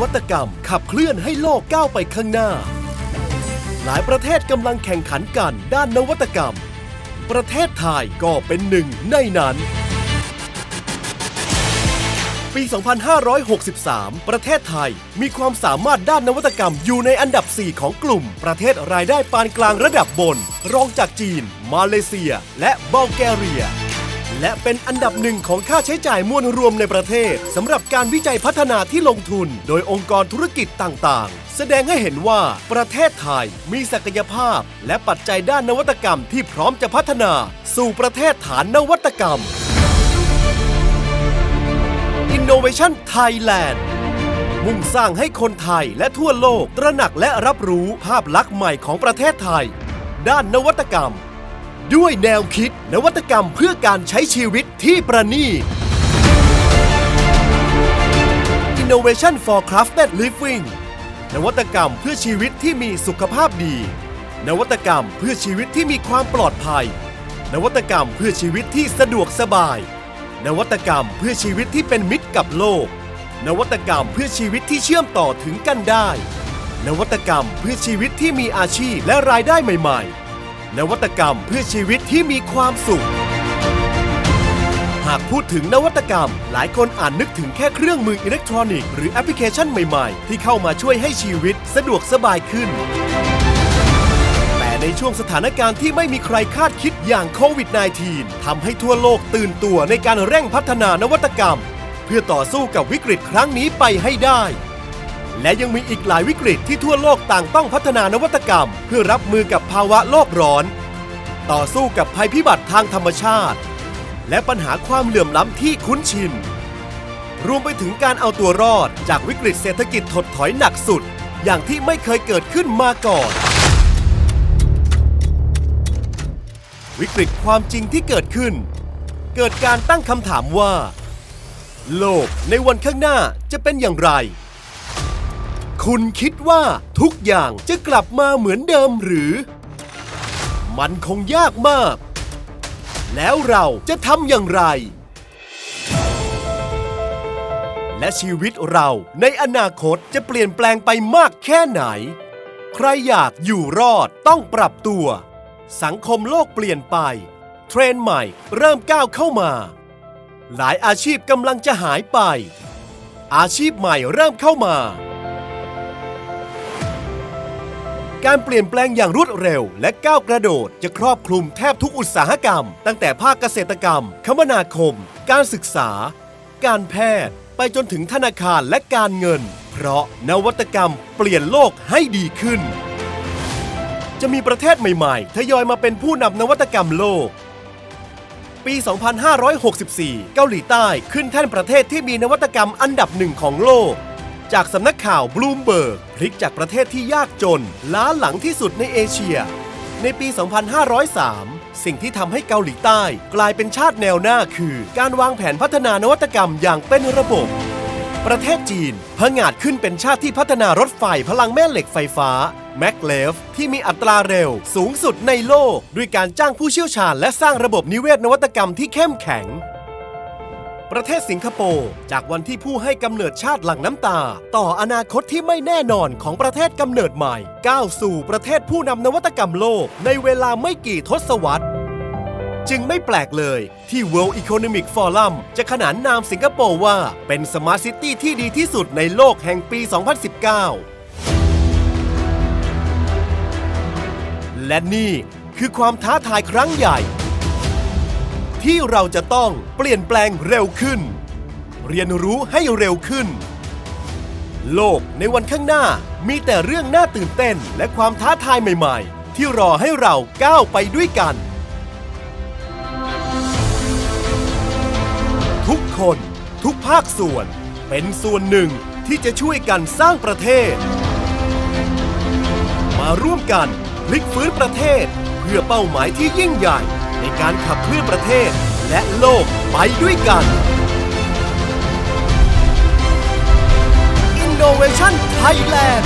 วัตกรรมขับเคลื่อนให้โลกก้าวไปข้างหน้า หลายประเทศกำลังแข่งขันกันด้านนวัตกรรม ประเทศไทยก็เป็นหนึ่งในนั้น ปี 2563 ประเทศไทยมีความสามารถด้านนวัตกรรมอยู่ในอันดับ 4 ของกลุ่ม ประเทศรายได้ปานกลางระดับบน รองจากจีน มาเลเซีย และบัลแกเรีย และเป็นอันดับหนึ่งของค่าใช้จ่ายมวลรวมในประเทศสำหรับการวิจัยพัฒนาที่ลงทุน โดยองค์กรธุรกิจต่างๆ แสดงให้เห็นว่าประเทศไทยมีศักยภาพ และปัจจัยด้านนวัตกรรมที่พร้อมจะพัฒนา สู่ประเทศฐานนวัตกรรม Innovation Thailand มุ่งสร้างให้คนไทยและทั่วโลกตระหนักและรับรู้ภาพลักษณ์ใหม่ของประเทศไทย ด้านนวัตกรรม ด้วยแนวคิดนวัตกรรมเพื่อการใช้ชีวิตที่ประณีต Innovation for Crafted Living นวัตกรรมเพื่อชีวิตที่มีสุขภาพดี นวัตกรรมเพื่อชีวิตที่มีความปลอดภัย นวัตกรรมเพื่อชีวิตที่สะดวกสบาย นวัตกรรมเพื่อชีวิตที่เป็นมิตรกับโลก นวัตกรรมเพื่อชีวิตที่เชื่อมต่อถึงกันได้ นวัตกรรมเพื่อชีวิตที่มีอาชีพและรายได้ใหม่ ๆ นวัตกรรมเพื่อชีวิตที่มีความสุข หากพูดถึงนวัตกรรม หลายคนอาจนึกถึงแค่เครื่องมืออิเล็กทรอนิกส์หรือแอปพลิเคชันใหม่ๆ ที่เข้ามาช่วยให้ชีวิตสะดวกสบายขึ้น แต่ในช่วงสถานการณ์ที่ไม่มีใครคาดคิดอย่างโควิด -19 ทำให้ทั่วโลกตื่นตัวในการเร่งพัฒนานวัตกรรม เพื่อต่อสู้กับวิกฤตครั้งนี้ไปให้ได้ และยังมีอีกหลายวิกฤตที่ทั่วโลกต่างต้องพัฒนานวัตกรรม เพื่อรับมือกับภาวะโลกร้อน ต่อสู้กับภัยพิบัติทางธรรมชาติ และปัญหาความเหลื่อมล้ำที่คุ้นชิน รวมไปถึงการเอาตัวรอดจากวิกฤตเศรษฐกิจถดถอยหนักสุด อย่างที่ไม่เคยเกิดขึ้นมาก่อน วิกฤตความจริงที่เกิดขึ้น เกิดการตั้งคำถามว่า โลกในวันข้างหน้าจะเป็นอย่างไร คุณคิดว่าทุกอย่างจะกลับมาเหมือนเดิมหรือ มันคงยากมาก แล้วเราจะทำอย่างไร และชีวิตเราในอนาคตจะเปลี่ยนแปลงไปมากแค่ไหน ใครอยากอยู่รอดต้องปรับตัว สังคมโลกเปลี่ยนไป เทรนด์ใหม่เริ่มก้าวเข้ามา หลายอาชีพกำลังจะหายไป อาชีพใหม่เริ่มเข้ามา การเปลี่ยนแปลงอย่างรวดเร็ว และก้าวกระโดดจะครอบคลุมแทบทุกอุตสาหกรรม ตั้งแต่ภาคเกษตรกรรม คมนาคม การศึกษา การแพทย์ ไปจนถึงธนาคารและการเงิน เพราะนวัตกรรมเปลี่ยนโลกให้ดีขึ้น จะมีประเทศใหม่ๆ ทยอยมาเป็นผู้นำนวัตกรรมโลก ปี 2564 เกาหลีใต้ขึ้นแท่นประเทศที่มีนวัตกรรมอันดับหนึ่งของโลก จากสำนักข่าวบลูมเบิร์กพลิกจากประเทศที่ยากจน ล้าหลังที่สุดในเอเชีย ในปี 2503 สิ่งที่ทำให้เกาหลีใต้ กลายเป็นชาติแนวหน้าคือ การวางแผนพัฒนานวัตกรรมอย่างเป็นระบบ ประเทศจีนผงาดขึ้นเป็นชาติที่พัฒนารถไฟพลังแม่เหล็กไฟฟ้าแม็กเลฟที่มีอัตราเร็วสูงสุดในโลก ด้วยการจ้างผู้เชี่ยวชาญและสร้างระบบนิเวศนวัตกรรมที่เข้มแข็ง ประเทศสิงคโปร์จากวันที่ผู้ให้กำเนิดชาติหลั่งน้ำตา ต่ออนาคตที่ไม่แน่นอนของประเทศกำเนิดใหม่ ก้าวสู่ประเทศผู้นำนวัตกรรมโลก ในเวลาไม่กี่ทศวรรษจึงไม่แปลกเลยที่ World Economic Forum จะขนานนามสิงคโปร์ว่าเป็นสมาร์ทซิตี้ที่ดีที่สุดในโลกแห่งปี 2019 และนี่คือความท้าทายครั้งใหญ่ ที่เราจะต้องเปลี่ยนแปลงเร็วขึ้น เรียนรู้ให้เร็วขึ้น โลกในวันข้างหน้ามีแต่เรื่องน่าตื่นเต้นและความท้าทายใหม่ๆ ที่รอให้เราก้าวไปด้วยกัน ทุกคนทุกภาคส่วน เป็นส่วนหนึ่งที่จะช่วยกันสร้างประเทศ มาร่วมกันพลิกฟื้นประเทศ เพื่อเป้าหมายที่ยิ่งใหญ่ในการขับเคลื่อนประเทศ และโลกไปด้วยกัน Innovation Thailand